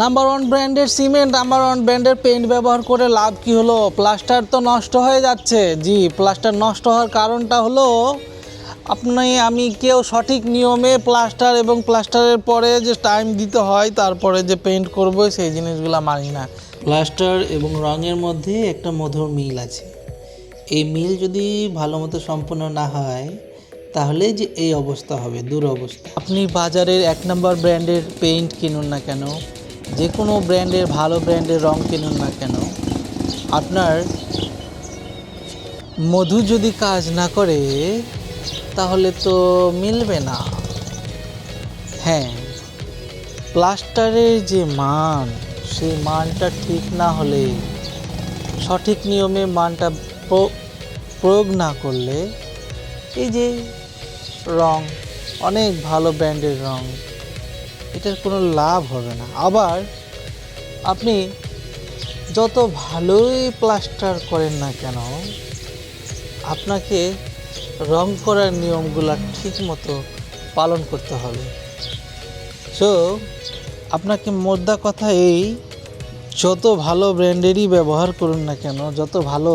Number one ব্র্যান্ডের cement number one ব্র্যান্ডের paint ব্যবহার করে লাভ কি হলো? প্লাস্টার তো নষ্ট হয়ে যাচ্ছে। জি প্লাস্টার নষ্ট হওয়ার কারণটা হলো, আপনি, আমি কেউ সঠিক নিয়মে প্লাস্টার এবং প্লাস্টারের পরে যে টাইম দিতে হয়, তারপরে যে পেইন্ট করব, সেই জিনিসগুলো মানি না। প্লাস্টার এবং রঙের মধ্যে একটা মধুর মিল আছে। এই মিল যদি ভালো মতো সম্পন্ন না হয়, তাহলে যে এই অবস্থা হবে, দুরবস্থা। আপনি বাজারের এক নম্বর ব্র্যান্ডের পেইন্ট কিনুন না কেন? যে কোনো ব্র্যান্ডের ভালো ব্র্যান্ডের রং কিনুন না কেন, আপনার মধু যদি কাজ না করে, তাহলে তো মিলবে না। হ্যাঁ প্লাস্টারের যে মান, সেই মানটা ঠিক না হলে, সঠিক নিয়মে মানটা প্র- প্রয়োগ না করলে, এই যে রং, অনেক ভালো ব্র্যান্ডের রং এটার কোনো লাভ হবে না। আবার আপনি যত ভালোই প্লাস্টার করেন না কেন, আপনাকে রং করার নিয়মগুলো ঠিক মতো পালন করতে হবে। সো আপনাকে মোদ্দা কথা এই, যত ভালো ব্র্যান্ডেরই ব্যবহার করুন না কেন, যত ভালো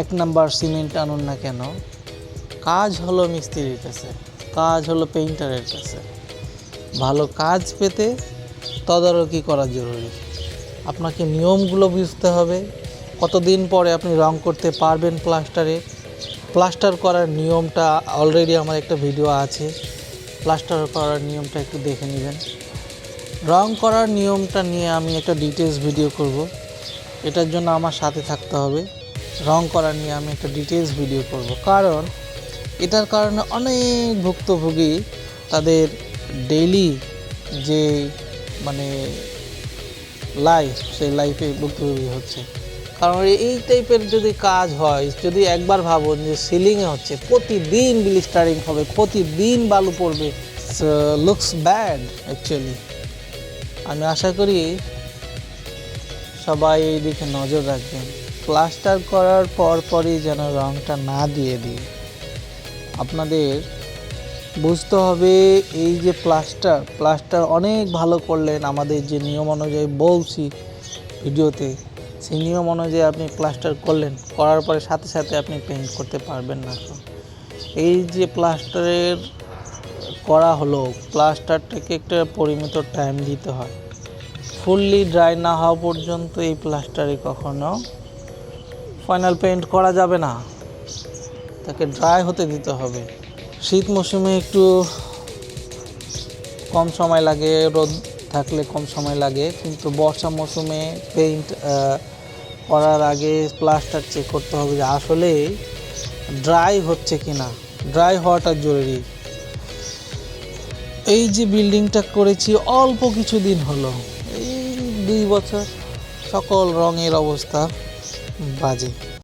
এক নাম্বার সিমেন্ট আনুন না কেন, কাজ হলো মিস্ত্রির কাছে। কাজ হলো পেইন্টারের কাছে। ভালো কাজ পেতে তদারকি করা জরুরি। আপনাকে নিয়মগুলো বুঝতে হবে। কতদিন পরে আপনি রং করতে পারবেন প্লাস্টারে প্লাস্টার করার নিয়মটা অলরেডি আমার একটা ভিডিও আছে। প্লাস্টার করার নিয়মটা একটু দেখে নেবেন। রং করার নিয়মটা নিয়ে আমি একটা ডিটেলস ভিডিও করব। এটার জন্য আমার সাথে থাকতে হবে। রং করা নিয়ে আমি একটা ডিটেলস ভিডিও করব। কারণ এটার কারণে অনেক ভুক্তভোগী তাদের ডেইলি যে মানে লাইফ সেই লাইফে ভুক্তভোগী হচ্ছে। কারণ এই টাইপের যদি কাজ হয়, যদি একবার ভাবুন যে সিলিংয়ে হচ্ছে, প্রতিদিন ব্লিস্টারিং হবে, প্রতিদিন বালু পড়বে লুকস ব্যাড অ্যাকচুয়ালি আমি আশা করি সবাই এই দিকে নজর রাখবেন। প্লাস্টার করার পর পরই যেন রঙটা না দিয়ে দিই। আপনাদের বুঝতে হবে এই যে প্লাস্টার প্লাস্টার অনেক ভালো করলেন আমাদের যে নিয়ম অনুযায়ী বলছি ভিডিওতে, সেই নিয়ম অনুযায়ী আপনি প্লাস্টার করলেন, করার পরে সাথে সাথে আপনি পেইন্ট করতে পারবেন না। এই যে প্লাস্টারের করা হলো, প্লাস্টারটাকে একটা পরিমিত টাইম দিতে হয়। ফুললি ড্রাই না হওয়া পর্যন্ত এই প্লাস্টারে কখনো ফাইনাল পেইন্ট করা যাবে না। তাকে ড্রাই হতে দিতে হবে। শীত মৌসুমে একটু কম সময় লাগে, রোদ থাকলে কম সময় লাগে, কিন্তু বর্ষা মৌসুমে পেইন্ট করার আগে প্লাস্টার চেক করতে হবে যে আসলে ড্রাই হচ্ছে কি না ড্রাই হওয়াটা জরুরি। এই যে বিল্ডিংটা করেছি, অল্প কিছু দিন হলো। এই দুই বছর, সকল রঙের অবস্থা বাজে।